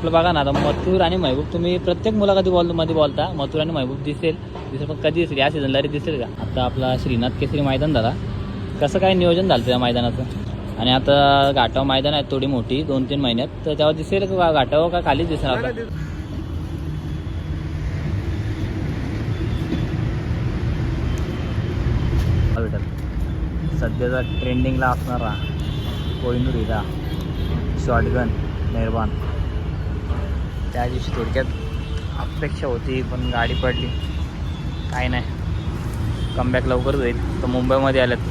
आपलं बघा ना आता मथुर आणि महबूब तुम्ही प्रत्येक मुलाखती बॉलमध्ये बोलता मथुर आणि महबूब दिसेल दिसेल पण कधी दिसेल? या सीझनला दिसेल का? आता आपला श्रीनाथ केसरी मैदान झाला. कसं काय नियोजन झालं त्या मैदानाचं? आणि आता घाटाव मैदान आहे थोडी मोठी दोन तीन महिन्यात. तर तेव्हा दिसेल का घाटाव का खालीच दिसेल आता? सध्याचा ट्रेंडिंगला असणारा कोहिनूर हिरा शॉटगन निर्माण त्या दिवशी थोडक्यात अपेक्षा होती पण गाडी पडली. काय नाही. कमबॅक लवकर जाईल तर मुंबईमध्ये आल्यात.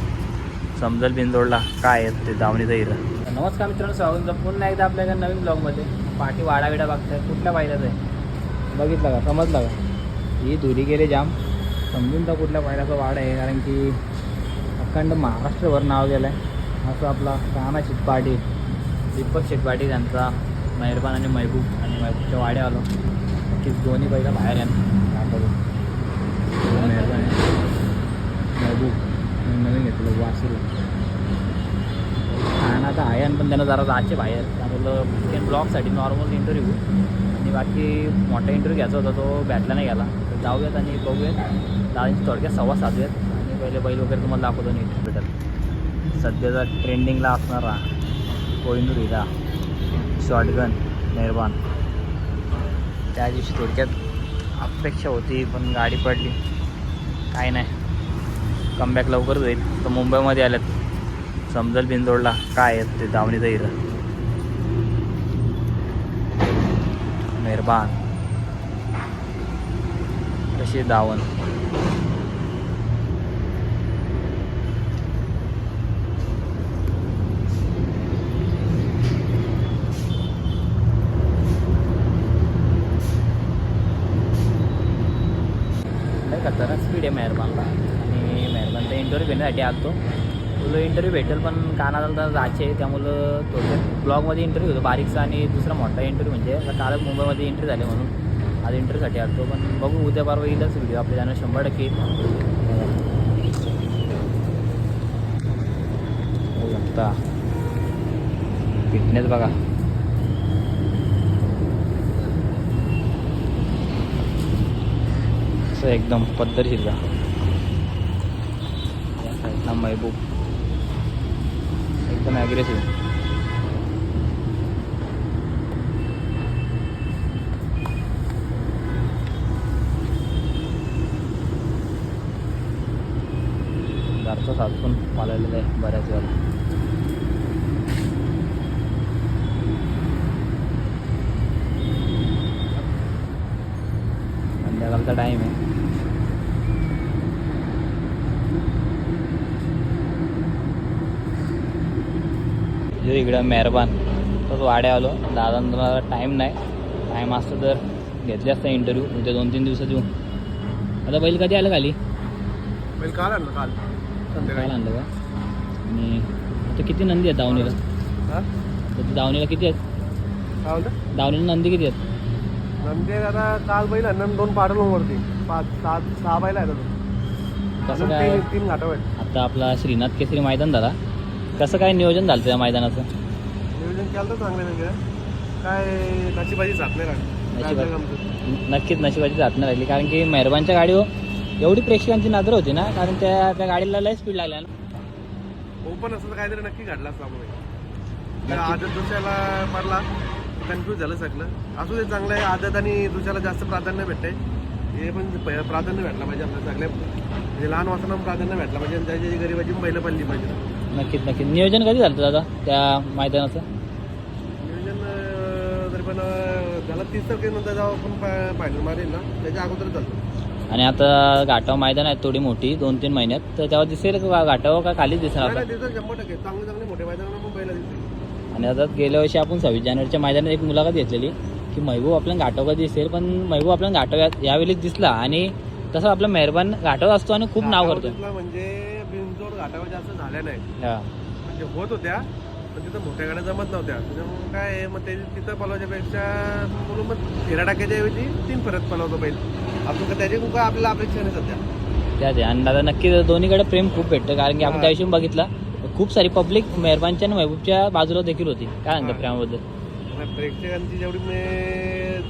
समजल बिंदोडला काय आहेत ते दावणीचं हिरं नमस्कार मित्रांनो स्वागत पुन्हा एकदा आपल्या नवीन ब्लॉगमध्ये पाठी वाडाविडा बघताय. कुठल्या पाहिल्याचं आहे? बघितलं का? समजलं का? ही धुरी गेले जाम. समजून तर कुठल्या पायऱ्याचा वाड आहे कारण की अखंड महाराष्ट्रभर नाव गेलं आहे असं आपला काना शिटपाटी दीपक शिटपाटी त्यांचा मेहरबान आणि महबूब. आणि वाड्या आलो की दोन्ही बैला बाहेर आहे दाखवतो मेहरबान आहे. महबूब नवीन घेतलं वासरू. आणि आता आहे आणि पण त्यांना जरा जायचे बाहेर. त्यामुळं ब्लॉगसाठी नॉर्मल इंटरव्ह्यू आणि बाकी मोठा इंटरव्ह्यू घ्यायचा होता तो भेटला नाही गेला. तर जाऊयात आणि बघूयात. दादांची थोडक्यात संवाद साधूयात. आणि पहिले बैल वगैरे तुम्हाला दाखवतो नीट. भेटेल. सध्याचा ट्रेंडिंगला असणारा कोहिनूर हिरा. शॉटगन निर्माण त्या दिवशी थोडक्यात अपेक्षा होती पण गाडी पडली. काय नाही. कमबॅक लवकरच होईल. तर मुंबईमध्ये आल्यात. समजल बिंदोडला काय आहेत ते दावणीचं हिरं. मेहरबान. कशी दावण नाही खतरनाक स्पीड आहे मेहरबानला. आणि मेहरबानचा इंटरव्ह्यू घेण्यासाठी आलतो. तुला इंटरव्ह्यू भेटेल पण कानाला तर जायचे आहे त्यामुळं थोडक्यात ब्लॉगमध्ये इंटरव्ह्यू होतो बारीकचा आणि दुसरा मोठा इंटरव्ह्यू म्हणजे आता कालच मुंबईमध्ये एंट्री झाले म्हणून. आज इंटरव्ह्यूसाठी आलतो पण बघू उद्या परवा येईलच व्हिडिओ आपल्या जाणं शंभर टक्के येईल. शकता फिटनेस बघा. असं एकदम पद्धत हिरव्या या साईडला महबूब. एकदम ॲग्रेसिव्ह घरचा साचून पाळलेलं आहे बऱ्याच वेळा. संध्याकाळचा टाईम आहे जो इकडं मेहरबान तोच वाड्या आलो. दादांना टाईम नाही. टाईम असतं तर घेतले असता इंटरव्ह्यू उद्या दोन तीन दिवसात येऊ. आता बैल कधी आलं खाली? बैल काल आणलं काल. काल आणलं का? आणि आता किती नंदी आहेत दावणीला? हा? तर दावणीला किती आहेत? दावणीला नंदी किती आहेत? नंदी आता काल बैल आणलं दोन पाडलं वरती. पाच सात सहा बैल आहेत अजून. कसं अजून काय? तीन तीन घाटाव आहेत आता आपला श्रीनाथ केसरी मैदान झाला कसं काय नियोजन झालं त्या मैदानाचं? नियोजन केलं तर चांगलं म्हणजे. काय नशिबाची साथ नाही राहिली. काय नशिबात. झालं आमचं? नक्कीच नशिबाची जात नाही राहिली. कारण की मेहरबानच्या गाडीवर एवढी प्रेक्षकांची नजर होती ना. कारण त्या त्या गाडीला लय स्पीड लागल्या ना. ओपन असं तर काहीतरी नक्की घडलं असतं आम्हाला. नक्की. आदत दुसऱ्याला पडला कन्फ्यूज झालं सगळं. असू दे चांगलं आहे आदत आणि दुसऱ्याला जास्त प्राधान्य भेटते हे पण प- प्राधान्य भेटला पाहिजे आपल्या सगळ्या म्हणजे लहान वासना प्राधान्य भेटला पाहिजे आणि त्याची गरीबाची पण पहिलं पडली पाहिजे. नक्कीच नक्कीच. नियोजन कधी झालं दादा त्या मैदानाचं? नियोजन तरी पण झालं तीस तारखेनंतर जेव्हा आपण फायनल मारेल ना? त्याच्या अगोदर चालतो आणि आता घाटाव मैदान आहे थोडी मोठी दोन तीन महिन्यात. तर तेव्हा दिसेल का घाटाव का खालीच दिसेल शंभर टक्के. चांगले चांगले मोठे मैदान पण पहिला दिसते आणि आता गेल्या वर्षी आपण सव्वीस जानेवारीच्या मैदानात एक मुलाखत घेतलेली की महबूब आपल्याला कधी दिसेल पण महबूब आपल्याला घाटाव या- यावेळीच दिसला आणि तसं आपला मेहरबान घाटाव असतो आणि खूप नाव घाटावर करतो म्हणजे बिनजोड घाटावर जास्त झाल्या नाही म्हणजे होत होत्या पण तिथं मोठ्या गाड्या जमत नव्हत्या. त्याच्यामुळे काय मग ते तिथं पलवायच्यापेक्षा म्हणून मग फेरा टाकायच्या ऐवजी तीन परत पलवतो पहिले आपण का त्याची काय आपल्याला अपेक्षा नाही सध्या. त्या ते आणि दादा नक्की दोन्हीकडे प्रेम खूप भेटतं कारण की आपण. त्या दिवशी बघितलं. खूप सारी पब्लिक मेहरबानच्या आणि महबूबच्या बाजूला देखील होती. काय म्हणतात हा. प्रेमाबद्दल? प्रेक्षकांची जेवढी मी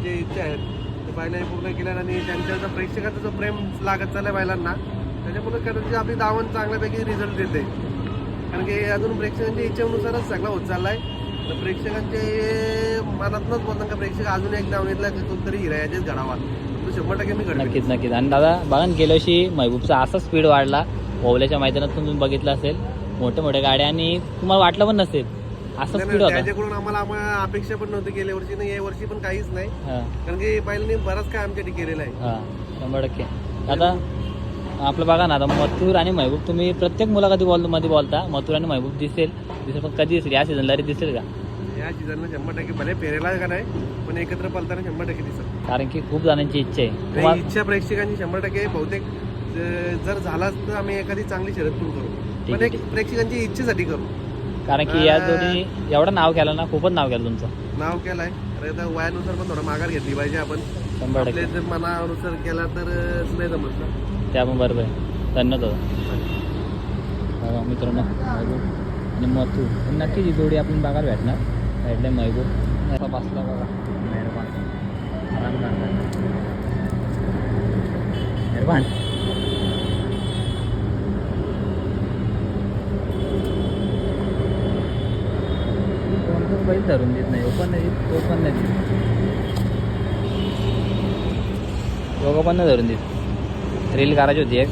जे इच्छा आहेत ते बैलांनी पूर्ण केल्या आणि त्यांच्या प्रेक्षकाचा जो प्रेम लागत चाललाय बैलांना त्याच्यामुळे कदाचित आपली दावण चांगल्यापैकी रिझल्ट देते. कारण की अजून प्रेक्षकांच्या इच्छेनुसारच सगळं होत चाललाय. तर प्रेक्षकांचे मनातनच बोलतात का प्रेक्षक अजून एक दावणीतला कोणतरी हिरा याचेच घडावा तो शंभर टक्के मी घडवेन. नक्कीच नक्कीच. आणि दादा बघा ना गेल्या वर्षी महबूबचा असा स्पीड वाढला. ओवल्याच्या मैदानात पण तुम्ही बघितलं असेल. मोठ्या मोठ्या गाड्या आणि तुम्हाला वाटलं पण नसेल. असा स्पीड होता. त्याच्याकडून आम्हाला आम्हाला अपेक्षा पण नव्हती गेल्या वर्षी नाही या वर्षी पण काहीच नाही. हां. कारण की बैलांनी बराच काय आमच्यासाठी केलेलं आहे. हां शंभर टक्के. आता आपलं बघा ना आता मथुर आणि महबूब तुम्ही प्रत्येक मुलाखती बोलमध्ये बोलता मथुर आणि महबूब दिसेल दिसेल पण कधी दिसेल? या सीझनला तरी दिसेल का? या सीझनला शंभर टक्के भले फेरेला का नाही पण एकत्र पलताना शंभर टक्के दिसत कारण की खूप जणांची इच्छा आहे. तुम्हाला इच्छा प्रेक्षकांची शंभर टक्के बहुतेक ज- जर झालाच तर आम्ही एखादी चांगली शर्यत पण करू. ठीक पण आहे, एक प्रेक्षकांची इच्छेसाठी करू. कारण की या जोडी एवढं नाव केलं ना खूपच नाव केलं तुमचं. नाव केलंय. तर आता वयानुसार पण थोडा माघार घेतली पाहिजे आपण. शंभर आपले टक्के. जर मनानुसार केला तर अं, नाही जमत ना त्या पण बरोबर आहे. धन्यवाद बघा मित्रांनो. महबूब आणि मथुर पण नक्कीच ही जोडी आपण बघायला भेटणार. साईडला महबूब. असा बसला बघा. मेहरबान. आराम मेहरबान. कोणतं बैल धरून देत नाही. ओपन नाही ओपन तो पण नाही देत. दोघं पण नाही धरून देत. रील करायची होती एक.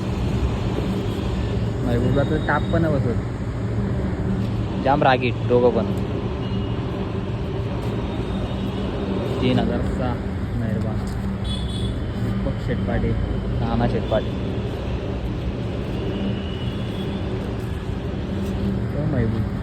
महबूबला तर टाप पण बसत जाम रागीट दोघं पण. तीन हजार सहा. मेहरबान दीपक शेटपाटे नाना शेटपाटे तो महबूब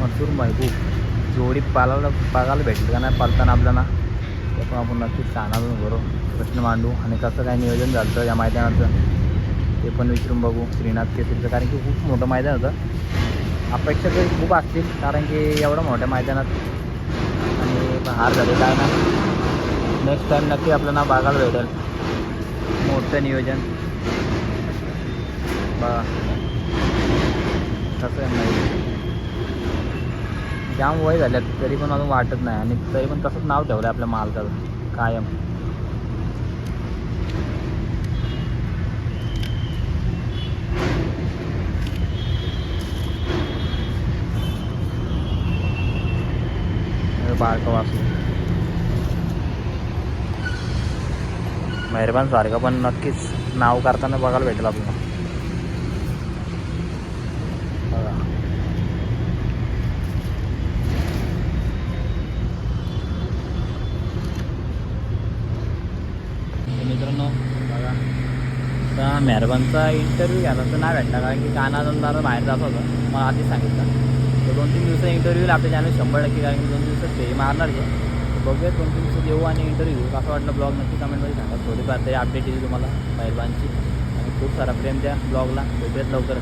मसूर महबूब जोडी पालायला बघायला भेटेल का नाही पालताना आपल्याला? ते पण आपण नक्कीच कानातून करू प्रश्न मांडू आणि कसं काय नियोजन झालं या मैदानाचं ते पण विचारून बघू. श्रीनाथ केसरीचं कारण की खूप मोठं मैदान होतं. अपेक्षा तरी खूप असतील कारण की एवढं मोठ्या मैदानात आणि हार झाले काय ना नेक्स्ट टाईम नक्की आपल्याला बघायला भेटेल. मोठं नियोजन. बघा कसं आहे नाही जाम वय झाल्यात तरी पण अजून वाटत नाही आणि तरी पण तसंच नाव ठेवलं आपल्या मालकाचं कायम. हे बारकं मेहरबान सारखं पण नक्कीच नाव करताना बघायला भेटेल आपल्याला बघा तर मित्रांनो बघा आता मेहरबानचा इंटरव्ह्यू घ्यायला तर नाही भेटला कारण की कानातून बाहेर जात होतं. मला आधीच सांगितलं. तर दोन तीन दिवसात इंटरव्ह्यू आपल्या चॅनल शंभर टक्के कारण की दोन दिवसात ते मारणार घे तर बघूया दोन तीन दिवसात येऊ आणि इंटरव्ह्यू कसं वाटलं ब्लॉग नक्की कमेंटमध्ये सांगा. थोडीफार तरी अपडेट येईल तुम्हाला मेहरबानची. आणि खूप सारा प्रेम द्या ब्लॉगला भेटूयात लवकर